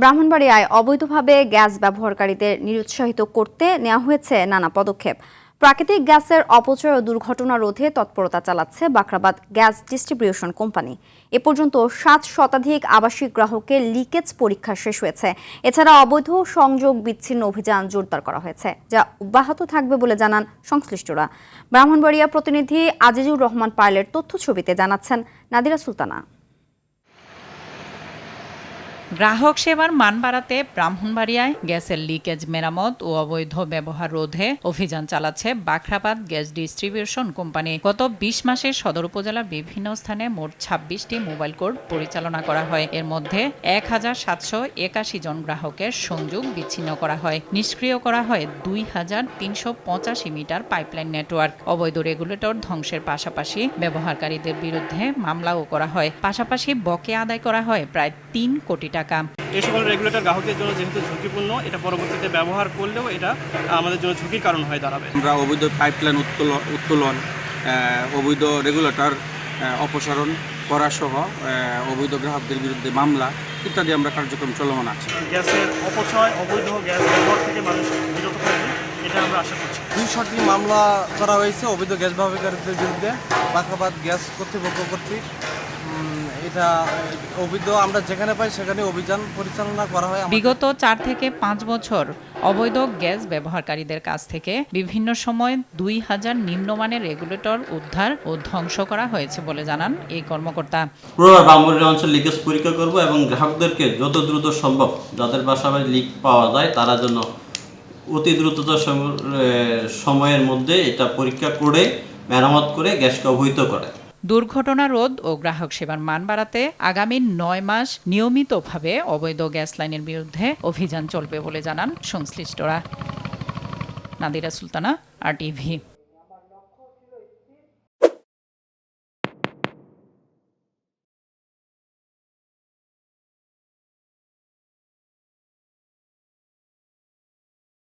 ব্রাহ্মণবাড়িয়ায় অবৈধভাবে গ্যাস ব্যবহারকারীদের নিরুৎসাহিত করতে নেওয়া হয়েছে নানা পদক্ষেপ। প্রাকৃতিক গ্যাসের অপচয় ও দুর্ঘটনা রোধে তৎপরতা চালাচ্ছে বাখরাবাদ গ্যাস ডিস্ট্রিবিউশন কোম্পানি। এ পর্যন্ত সাত শতাধিক আবাসিক গ্রাহকের লিকেজ পরীক্ষা শেষ হয়েছে। এছাড়া অবৈধ সংযোগ বিচ্ছিন্ন অভিযান জোরদার করা হয়েছে, যা অব্যাহত থাকবে বলে জানান সংশ্লিষ্টরা। ব্রাহ্মণবাড়িয়া প্রতিনিধি আজিজুর রহমান পাইলের তথ্য ছবিতে জানাচ্ছেন নাদিরা সুলতানা। গ্রাহক সেবার মান বাড়াতে ব্রাহ্মণবাড়িয়ায় গ্যাসের লিকেজ মেরামত ও অবৈধ ব্যবহার রোধে অভিযান চালাচ্ছে বাখরাবাদ গ্যাস ডিস্ট্রিবিউশন কোম্পানি। গত বিশ মাসে সদর উপজেলার বিভিন্ন স্থানে মোট ছাব্বিশটি মোবাইল কোড পরিচালনা করা হয়। এর মধ্যে এক হাজার সাতশো একাশি জন গ্রাহকের সংযোগ বিচ্ছিন্ন করা হয়। নিষ্ক্রিয় করা হয় দুই হাজার তিনশো পঁচাশি মিটার পাইপলাইন নেটওয়ার্ক। অবৈধ রেগুলেটর ধ্বংসের পাশাপাশি ব্যবহারকারীদের বিরুদ্ধে মামলাও করা হয়। পাশাপাশি বকে আদায় করা হয় প্রায় তিন কোটি টাকা এই সকল রেগুলেটর গ্রাহকের জন্য যেহেতু ঝুঁকিপূর্ণ এটা পরবর্তীতে ব্যবহার করলেও এটা আমাদের জন্য ঝুঁকির কারণ হয়ে দাঁড়াবে। আমরা অবৈধ পাইপলাইন উত্তোলন উত্তোলন অবৈধ রেগুলেটর অপসারণ করা সহ অবৈধ গ্রাহকদের বিরুদ্ধে মামলা ইত্যাদি আমরা কার্যক্রম চলমান আছে। গ্যাসের অপচয় অবৈধ গ্যাস ব্যবহার থেকে মানুষ বিরত থাকবে এটা আমরা আশা করছি। দুইশোটি মামলা করা হয়েছে অবৈধ গ্যাস ব্যবহারকারীদের বিরুদ্ধে বাখাবাদ গ্যাস কর্তৃপক্ষ কর্তৃক। এটা আমরা যেখানে পাই সেখানে অভিযান পরিচালনা করা হয় বিগত চার থেকে পাঁচ বছর অবৈধ গ্যাস ব্যবহারকারীদের কাছ থেকে বিভিন্ন সময় দুই হাজার নিম্নমানের রেগুলেটর উদ্ধার ও ধ্বংস করা হয়েছে বলে জানান এই কর্মকর্তা। পুরো বামুরিয়া অঞ্চল লিকেজ পরীক্ষা করব এবং গ্রাহকদেরকে যত দ্রুত সম্ভব যাদের বাসায় লিক পাওয়া যায় তারা যেন অতি দ্রুততার সময়ের মধ্যে এটা পরীক্ষা করে মেরামত করে গ্যাসকে অবহিত করে। দুর্ঘটনা রোধ ও গ্রাহক সেবার মান বাড়াতে আগামী নয় মাস নিয়মিতভাবে অবৈধ গ্যাস লাইনের বিরুদ্ধে অভিযান চলবে বলে জানান সংশ্লিষ্টরা। নাদিরা সুলতানা, আর টিভি